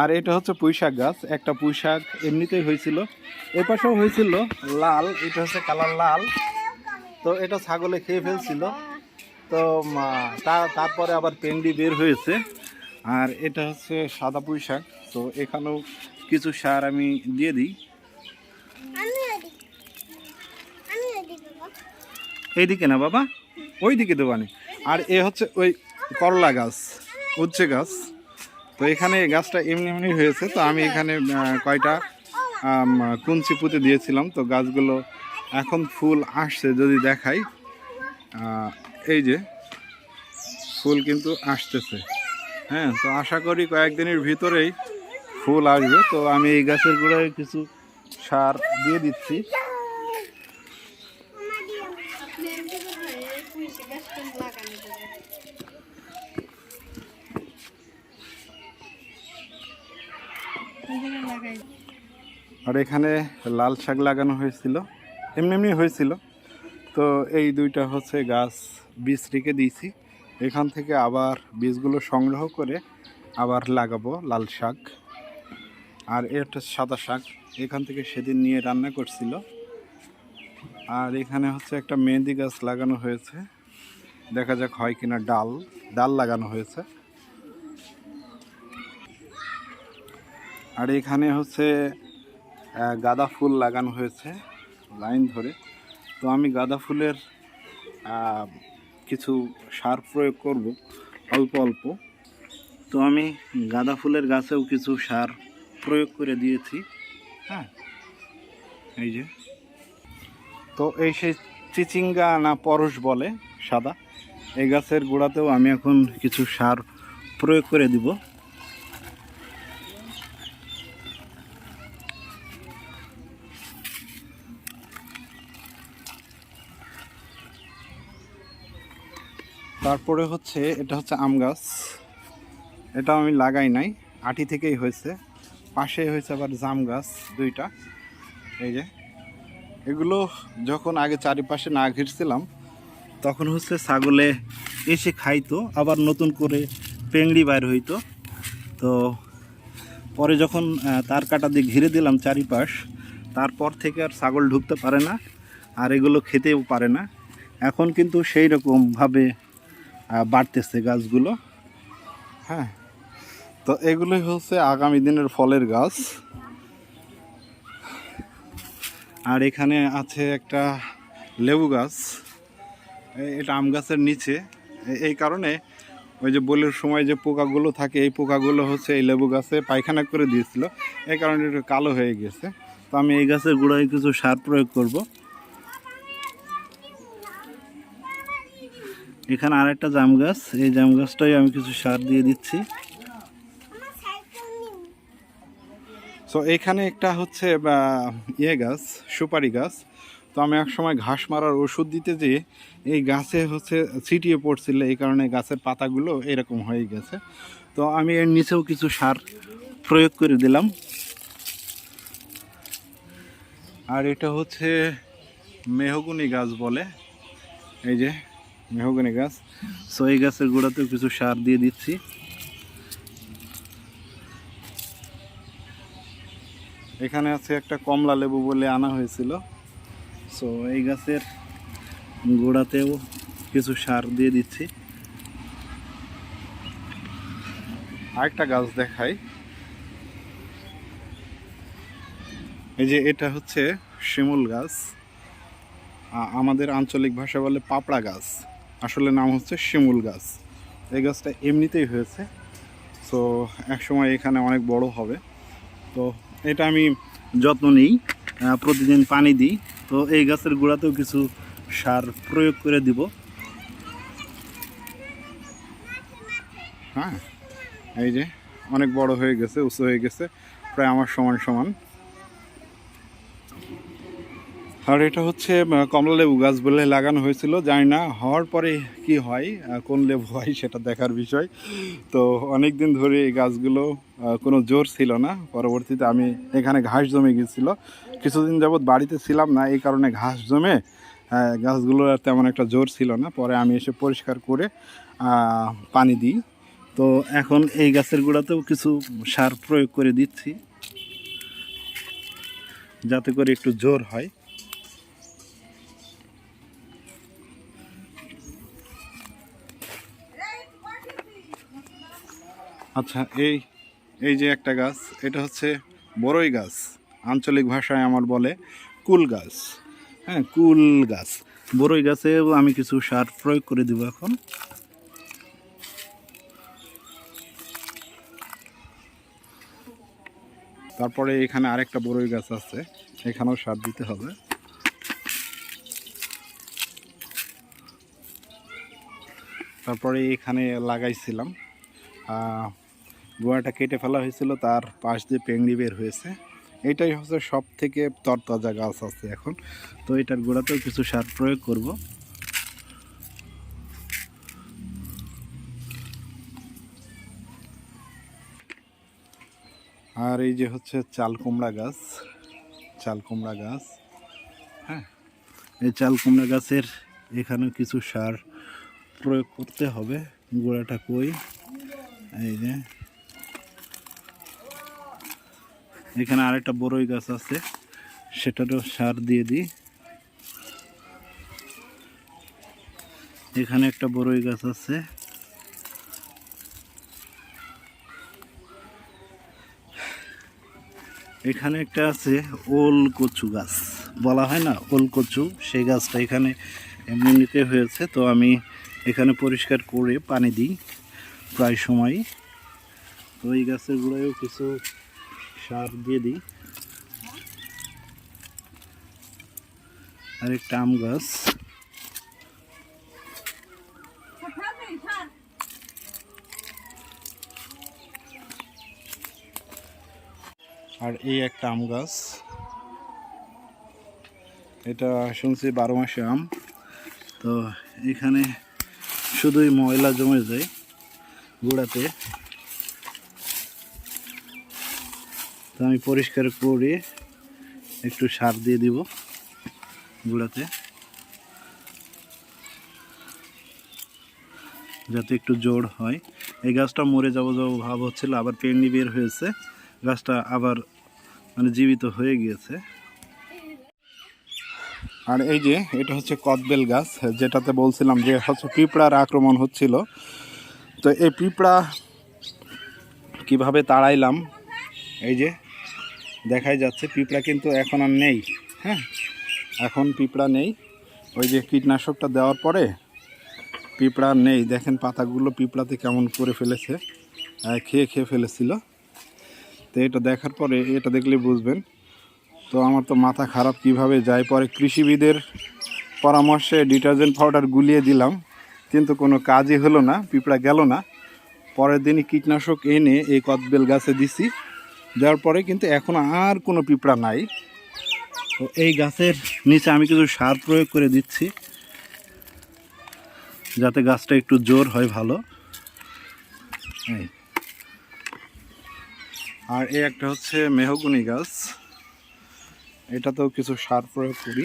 আর এটা হচ্ছে পুঁইশাক গাছ, একটা পুঁইশাক এমনিতেই হয়েছিল। এ পাশেও হয়েছিল লাল, এটা হচ্ছে কালার লাল। তো এটা ছাগলে খেয়ে ফেলছিল। তো তারপরে আবার পেন্ডি বের হয়েছে। আর এটা হচ্ছে সাদা পুঁইশাক। তো এখানেও কিছু সার আমি দিয়ে দিই। এইদিকে না বাবা? ওই দিকে দেবানি আর এ হচ্ছে ওই করলা গাছ, উচ্ছে গাছ। এখানে এই গাছটা এমনি এমনি হয়েছে, তো আমি এখানে কয়টা কুঞ্চি পুঁতে দিয়েছিলাম, তো গাছগুলো এখন ফুল আসছে যদি দেখাই এই যে ফুল কিন্তু আসতেছে। হ্যাঁ তো আশা করি কয়েকদিনের ভিতরেই ফুল আসবে, তো আমি এই গাছের গোড়ায় কিছু সার দিয়ে দিচ্ছি। আর এখানে লাল শাক লাগানো হয়েছিল। এমনি এমনি হয়েছিল। তো এই দুইটা হচ্ছে গাছ বীজ রেখে দিয়েছি। এখান থেকে আবার বীজগুলো সংগ্রহ করে আবার লাগাবো লাল শাক। আর এটা সাদা শাক। এখান থেকে সেদিন নিয়ে রান্না করছিল। আর এখানে হচ্ছে একটা মেহেন্দি গাছ লাগানো হয়েছে। দেখা যাক হয় কিনা ডাল ডাল লাগানো হয়েছে। আর এখানে হচ্ছে গাঁদা ফুল লাগানো হয়েছে লাইন ধরে। তো আমি গাঁদা ফুলের কিছু সার প্রয়োগ করব, অল্প অল্প। তো আমি গাঁদা ফুলের গাছেও কিছু সার প্রয়োগ করে দিয়েছি হ্যাঁ? এই যে। তো এই সেই চিচিঙ্গা না পরশ বলে, সাদা। এই গাছের গোড়াতেও আমি এখন কিছু সার প্রয়োগ করে দিব। তারপরে হচ্ছে এটা হচ্ছে আম গাছ। এটা আমি লাগাই নাই, আটি থেকেই হয়েছে। পাশে হয়েছে আবার জাম গাছ দুইটা, এই যে। এগুলো যখন আগে চারিপাশে না ঘিরছিলাম, তখন হচ্ছে ছাগলে এসে খাইতো, আবার নতুন করে পেংড়ি বাইর হইতো। তো পরে যখন তার কাটা দিয়ে ঘিরে দিলাম চারিপাশ, তারপর থেকে আর ছাগল ঢুকতে পারে না, আর এগুলো খেতেও পারে না। এখন কিন্তু সেই রকমভাবে বাড়তেছে গাছগুলো। হ্যাঁ তো এগুলোই হচ্ছে আগামী দিনের ফলের গাছ। আর এখানে আছে একটা লেবু গাছ। এটা আম গাছের নিচে। এই কারণে ওই যে বলের সময় যে পোকাগুলো থাকে, এই পোকাগুলো হচ্ছে এই লেবু গাছে পায়খানা করে দিয়েছিল। এই কারণে একটু কালো হয়ে গেছে। তো আমি এই গাছের গোড়ায় কিছু সার প্রয়োগ করব। এখানে আরেকটা জাম গাছ। এই জাম গাছটাই আমি কিছু সার দিয়ে দিচ্ছি। সো এখানে একটা হচ্ছে ইয়ে গাছ, সুপারি গাছ। তো আমি এক সময় ঘাস মারার ওষুধ দিতে যেয়ে এই গাছে হচ্ছে ছিটিয়ে পড়ছিল, এই কারণে গাছের পাতাগুলো এরকম হয়ে গেছে। তো আমি এর নিচেও কিছু সার প্রয়োগ করে দিলাম। আর এটা হচ্ছে মেহগুনি গাছ বলে। এই যে মেহগুনি গাছ। সো এই গাছের গোড়াতেও কিছু সার দিয়ে দিচ্ছি। এখানে আছে একটা কমলা লেবু বলে আনা হয়েছিল। সো এই গাছের গোড়াতেও কিছু সার দিয়ে দিচ্ছি। আরেকটা গাছ দেখাই। এই যে এটা হচ্ছে শিমুল গাছ। আমাদের আঞ্চলিক ভাষা বলে পাপড়া গাছ। আসলে নাম হচ্ছে শিমুল গাছ। এই গাছটা এমনিতেই হয়েছে। সো একসময় এখানে অনেক বড় হবে। তো এটা আমি যত্ন নিই প্রতিদিন পানি দিই। তো এই গাছের গোড়াতেও কিছু সার প্রয়োগ করে দিব। হ্যাঁ এই যে অনেক বড় হয়ে গেছে, উঁচু হয়ে গেছে, প্রায় আমার সমান সমান। আর এটা হচ্ছে কমলা লেবু গাছ বলে লাগানো হয়েছিল জানি না হওয়ার পরে কি হয় কোন লেবু হয় সেটা দেখার বিষয়। তো অনেক দিন ধরে এই গাছগুলো কোনো জোর ছিল না। পরবর্তীতে আমি এখানে ঘাস জমে গিয়েছিল। কিছুদিন যাবৎ বাড়িতে ছিলাম না এই কারণে ঘাস জমে আহ, গাছগুলোর আর তেমন একটা জোর ছিল না। পরে আমি এসে পরিষ্কার করে পানি দিই। তো এখন এই গাছের গোড়াতেও কিছু সার প্রয়োগ করে দিচ্ছি যাতে করে একটু জোর হয়। আচ্ছা এই এই যে একটা গাছ, এটা হচ্ছে বড়ই গাছ। আঞ্চলিক ভাষায় আমার বলে কুল গাছ। হ্যাঁ কুল গাছ। বড়ই গাছে আমি কিছু সার প্রয়োগ করে দিব এখন। তারপরে এখানে আরেকটা বড়ই গাছ আছে, এখানেও সার দিতে হবে। তারপরে এখানে লাগাইছিলাম গোয়াটা কেটে ফেলা হয়েছিল, তার পাশ দিয়ে পেংড়ি বের হয়েছে। এটাই হচ্ছে সব থেকে তরতাজা গাছ আছে এখন। তো এটার গোড়াতেও কিছু সার প্রয়োগ করব। আর এই যে হচ্ছে চাল কুমড়া গাছ, চাল কুমড়া গাছ হ্যাঁ? এই চাল কুমড়া গাছের এখানেও কিছু সার প্রয়োগ করতে হবে। গোড়াটা কই? এই যে এখানে আরেকটা বড়ই গাছ আছে, সেটারও সার দিয়ে দিই। এখানে একটা বড়ই গাছ আছে। এখানে একটা আছে ওল কচু গাছ। বলা হয় না ওল কচু, সেই গাছটা এখানে এমনি নিতে হয়েছে, তো আমি এখানে পরিষ্কার করে পানি দিই প্রায় সময় তো এই গাছের গোড়ায়ও কিছু সার দিয়ে দিই। আর একটা আম গাছ। আর এই একটা আম গাছ। এটা শুনছি বারো মাসে আম। তো এখানে শুধুই ময়লা জমে যায় গোড়াতে। তো আমি পরিষ্কার করে একটু সার দিয়ে দিব গুঁড়াতে। যাতে একটু জোর হয়। এই গাছটা মরে যাব যাব ভাব হচ্ছিল, আবার পেন্ডি বের হয়েছে। গাছটা আবার মানে জীবিত হয়ে গিয়েছে। আর এই যে, এটা হচ্ছে কদবেল গাছ, যেটাতে বলছিলাম যে হচ্ছে পিঁপড়ার আক্রমণ হচ্ছিল। তো এই পিঁপড়া কীভাবে তাড়াইলাম, এই যে দেখাই যাচ্ছে, পিঁপড়া কিন্তু এখন আর নেই হ্যাঁ? এখন পিঁপড়া নেই। ওই যে কীটনাশকটা দেওয়ার পরে পিঁপড়া নেই। দেখেন পাতাগুলো পিঁপড়াতে কেমন করে ফেলেছে খেয়ে খেয়ে ফেলেছিল। তো এটা দেখার পরে এটা দেখলে বুঝবেন। তো আমার তো মাথা খারাপ কীভাবে যায়। পরে কৃষিবিদের পরামর্শে ডিটারজেন্ট পাউডার গুলিয়ে দিলাম, কিন্তু কোনো কাজই হলো না, পিঁপড়া গেল না। পরের দিনই কীটনাশক এনে এই কদবেল গাছে দিছি। দেওয়ার পরে কিন্তু এখন আর কোনো পিঁপড়া নাই। তো এই গাছের নিচে আমি কিছু সার প্রয়োগ করে দিচ্ছি, যাতে গাছটা একটু জোর হয় ভালো। আর এই একটা হচ্ছে মেহগুনি গাছ। এটাতেও কিছু সার প্রয়োগ করি।